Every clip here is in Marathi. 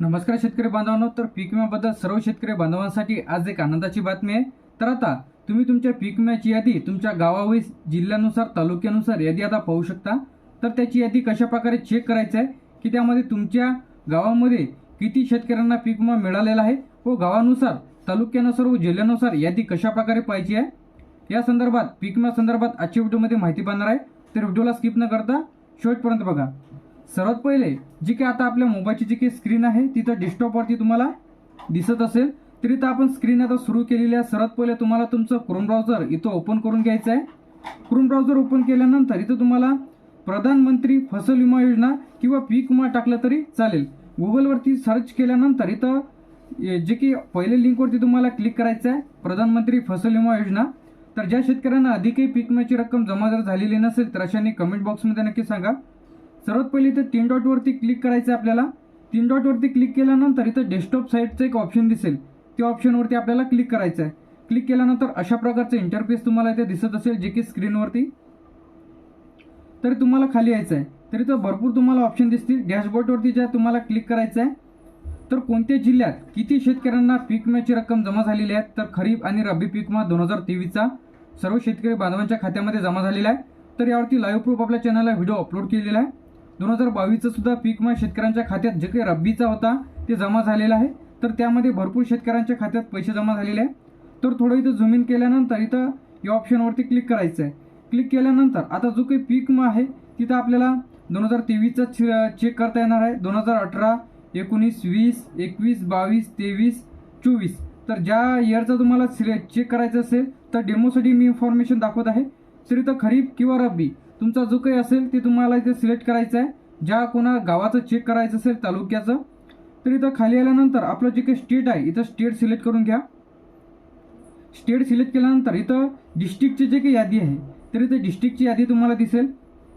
नमस्कार शेतकरी बांधवांनो तर पीक विम्याबद्दल सर्व शेतकरी बांधवांसाठी आज एक आनंदाची बातमी आहे. तर आता तुम्ही तुमच्या पीक विम्याची यादी तुमच्या गावावीस जिल्ह्यानुसार तालुक्यानुसार यादी आता पाहू शकता. तर त्याची यादी कशा प्रकारे चेक करायचं आहे की त्यामध्ये तुमच्या गावामध्ये किती शेतकऱ्यांना पीक विमा मिळालेला आहे व गावानुसार तालुक्यानुसार व जिल्ह्यानुसार यादी कशा प्रकारे पाहिजे आहे. या संदर्भात पीक विमा संदर्भात आजच्या व्हिडिओमध्ये माहिती पाहणार आहे. तर व्हिडिओला स्किप न करता शेवटपर्यंत बघा. सर्वात पहिले जी काही आता आपल्या मोबाईलची जी काही स्क्रीन आहे तिथं डेस्कटॉपवरती तुम्हाला दिसत असेल तर इथं आपण स्क्रीन आता सुरू केलेली आहे. सर्वात पहिले तुम्हाला तुमचं क्रोम ब्राउझर इथं ओपन करून घ्यायचं आहे. क्रोम ब्राउझर ओपन केल्यानंतर इथं तुम्हाला प्रधानमंत्री फसल विमा योजना किंवा पीक विमा टाकलं तरी चालेल. गुगलवरती सर्च केल्यानंतर इथं जे की पहिले लिंकवरती तुम्हाला क्लिक करायचं आहे प्रधानमंत्री फसल विमा योजना. तर ज्या शेतकऱ्यांना अधिकही पीक विम्याची रक्कम जमा जर झालेली नसेल तर अशांनी कमेंट बॉक्समध्ये नक्की सांगा. सर्वात पहिले इथं तीन डॉटवरती क्लिक करायचं आहे आपल्याला. तीन डॉटवरती क्लिक केल्यानंतर इथं डेस्कटॉप साईटचं एक ऑप्शन दिसेल. त्या ऑप्शनवरती आपल्याला क्लिक करायचं आहे क्लिक केल्यानंतर अशा प्रकारचं इंटरफेस तुम्हाला इथे दिसत असेल जे की स्क्रीनवरती तर तुम्हाला खाली यायचं आहे तर इथं भरपूर तुम्हाला ऑप्शन दिसतील. डॅशबोर्डवरती ज्या तुम्हाला क्लिक करायचं आहे तर कोणत्या जिल्ह्यात किती शेतकऱ्यांना पीक विम्याची रक्कम जमा झालेली आहे? तर खरीप आणि रब्बी पीक विमा दोन हजार तेवीसचा सर्व शेतकरी बांधवांच्या खात्यामध्ये जमा झालेला आहे. तर यावरती लाईव्ह प्रूफ आपल्या चॅनलला व्हिडिओ अपलोड केलेला आहे. दोन हजार बावीसचं सुद्धा पीक विमा शेतकऱ्यांच्या खात्यात जे काही रब्बीचा होता ते जमा झालेला आहे. तर त्यामध्ये भरपूर शेतकऱ्यांच्या खात्यात पैसे जमा झालेले आहे. तर थोडं इथं झूम इन केल्यानंतर इथं या ऑप्शनवरती क्लिक करायचं आहे क्लिक केल्यानंतर आता जो काही पीक आहे तिथं आपल्याला दोन हजार तेवीसचा चेक करता येणार आहे. दोन हजार अठरा एकोणीस वीस एकवीस बावीस तेवीस चोवीस. तर ज्या इयरचा तुम्हाला सिले चेक करायचं असेल तर डेमोसाठी मी इन्फॉर्मेशन दाखवत आहे. तर इथं खरीप किंवा रब्बी तुमचा जो काही असेल ते तुम्हाला इथे सिलेक्ट करायचं आहे ज्या कोणा गावाचं चेक करायचं असेल तालुक्याचं तर इथं खाली आल्यानंतर आपलं जे काही स्टेट आहे इथं स्टेट सिलेक्ट करून घ्या. स्टेट सिलेक्ट केल्यानंतर इथं डिस्ट्रिक्टची जे काही यादी आहे तर इथं डिस्ट्रिक्टची यादी तुम्हाला दिसेल.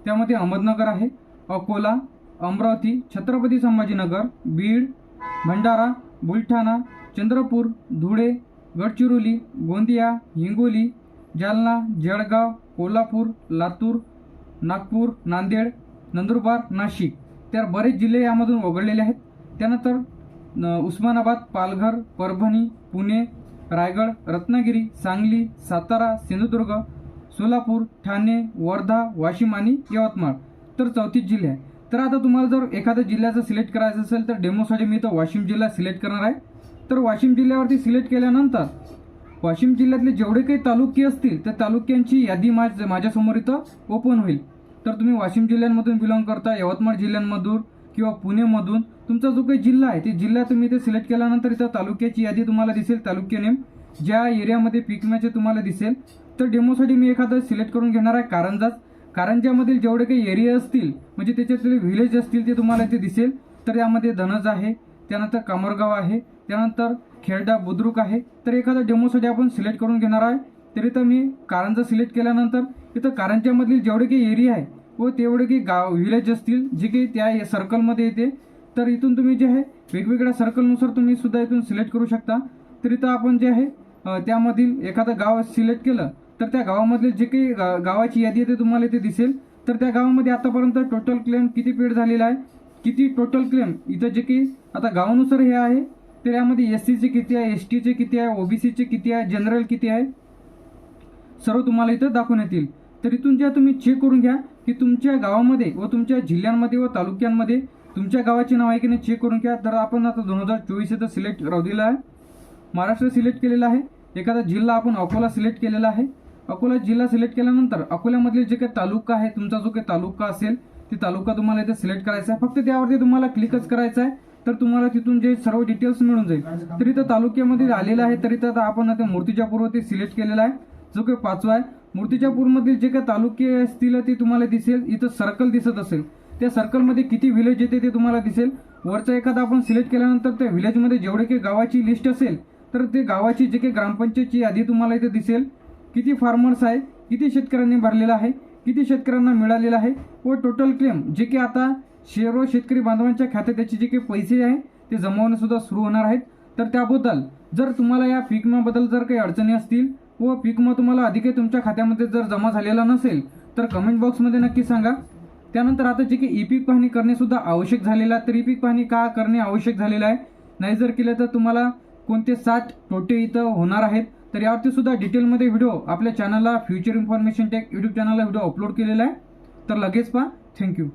त्यामध्ये अहमदनगर आहे अकोला अमरावती छत्रपती संभाजीनगर बीड भंडारा बुलढाणा चंद्रपूर धुळे गडचिरोली गोंदिया हिंगोली जालना जळगाव कोल्हापूर लातूर नागपूर नांदेड नंदुरबार नाशिक. तर बरेच जिल्हे यामधून वगळलेले आहेत. त्यानंतर उस्मानाबाद पालघर परभणी पुणे रायगड रत्नागिरी सांगली सातारा सिंधुदुर्ग सोलापूर ठाणे वर्धा वाशिम आणि यवतमाळ. तर चौतीस जिल्हे आहे तर आता तुम्हाला जर एखाद्या जिल्ह्याचं सिलेक्ट करायचं असेल तर डेमोसाठी मी तर वाशिम जिल्हा सिलेक्ट करणार आहे. तर वाशिम जिल्ह्यावरती सिलेक्ट केल्यानंतर वाशिम जिल्ह्यातले जेवढे काही तालुके असतील त्या तालुक्यांची यादी माझ माझ्यासमोर इथं ओपन होईल. तर तुम्ही वाशिम जिल्ह्यांमधून बिलॉंग करता यवतमाळ जिल्ह्यांमधून किंवा पुणेमधून तुमचा जो काही जिल्हा आहे ते जिल्हा तुम्ही इथे सिलेक्ट केल्यानंतर इथं तालुक्याची यादी तुम्हाला दिसेल तालुक्य नेम. ज्या एरियामध्ये पीक विम्याचे तुम्हाला दिसेल तर डेमोसाठी मी एखादं सिलेक्ट करून घेणार आहे कारंजाच. कारंजामधील जेवढे काही एरिया असतील म्हणजे त्याच्यातले व्हिलेज असतील ते तुम्हाला इथे दिसेल. तर यामध्ये धनज आहे त्यानंतर कामरगाव आहे त्यानंतर खेरडा बुद्रुक आहे. तर एखादा डेमोसाठी आपण सिलेक्ट करून घेणार आहे. तरी तर मी कारंजा सिलेक्ट केल्यानंतर तिथं कारंजामधील जेवढे काही एरिया आहे व तेवढे काही गाव विलेज असतील जे काही त्या सर्कलमध्ये येते तर इथून तुम्ही जे आहे वेगवेगळ्या सर्कलनुसार तुम्ही सुद्धा इथून सिलेक्ट करू शकता. तर इथं आपण जे आहे त्यामधील एखादं गाव सिलेक्ट केलं तर त्या गावामधले जे काही गावाची यादी आहे ते तुम्हाला इथे दिसेल. तर त्या गावामध्ये आतापर्यंत टोटल क्लेम किती पेड झालेला आहे किती टोटल क्लेम इथं जे काही आता गावानुसार हे आहे तर यामध्ये एस सीचे किती आहे एस टीचे किती आहे ओबीसीचे किती आहे जनरल किती आहे सर्व तुम्हाला इथं दाखवून येतील तर इथून ज्या तुम्ही चेक करून घ्या की तुमच्या गावामध्ये व तुमच्या जिल्ह्यांमध्ये व तालुक्यांमध्ये तुमच्या गावाचे नाव आहे की नाही चेक करून घ्या. तर आपण आता दोन हजार चोवीस इथं सिलेक्ट राहू दिलं आहे. महाराष्ट्र सिलेक्ट केलेला आहे. एखादा जिल्हा आपण अकोला सिलेक्ट केलेला आहे. अकोला जिल्हा सिलेक्ट केल्यानंतर अकोल्यामधले जे काही तालुका आहे तुमचा जो काही तालुका असेल ते तालुका तुम्हाला इथे सिलेक्ट करायचा आहे. फक्त त्यावरती तुम्हाला क्लिकच करायचं आहे. तर तुम्हाला तिथून जे सर्व डिटेल्स मिळून जाईल. तर इथं तालुक्यामध्ये आलेलं आहे. तर इथं आता आपण आता मूर्तिजापूरवरती सिलेक्ट केलेला आहे. जो काही पाचवा आहे मूर्तिजापूरमधील जे काही तालुके असतील ते तुम्हाला दिसेल. इथं सर्कल दिसत असेल. त्या सर्कलमध्ये किती व्हिलेज येते ते तुम्हाला दिसेल. वरचा एखादा आपण सिलेक्ट केल्यानंतर त्या व्हिलेजमध्ये जेवढे काही गावाची लिस्ट असेल तर ते गावाची जे काही ग्रामपंचायतची यादी तुम्हाला इथे दिसेल. किती फार्मर्स आहे किती शेतकऱ्यांनी भरलेला आहे किती शेतकऱ्यांना मिळालेला आहे व टोटल क्लेम जे की आता शेरो शेतकरी बांधवांच्या खात्यात त्याचे जे काही पैसे आहे ते जमवणंसुद्धा सुरू होणार आहेत. तर त्याबद्दल जर तुम्हाला या पीक विम्याबद्दल जर काही अडचणी असतील व पीक विमा तुम्हाला अधिक तुमच्या खात्यामध्ये जर जमा झालेला नसेल तर कमेंट बॉक्समध्ये नक्की सांगा. त्यानंतर आता जे की ई पीक पाहणी करणेसुद्धा आवश्यक झालेलं आहे. तर ई पीक पाहणी का करणे आवश्यक झालेलं आहे? नाही जर केलं तर तुम्हाला कोणते सात तोटे इथं होणार आहेत? तर यावरती सुद्धा डिटेलमध्ये व्हिडिओ आपल्या चॅनलला फ्युचर इन्फॉर्मेशन टेक यूट्यूब चॅनलला व्हिडिओ अपलोड केलेला आहे. तर लगेच पहा. थँक्यू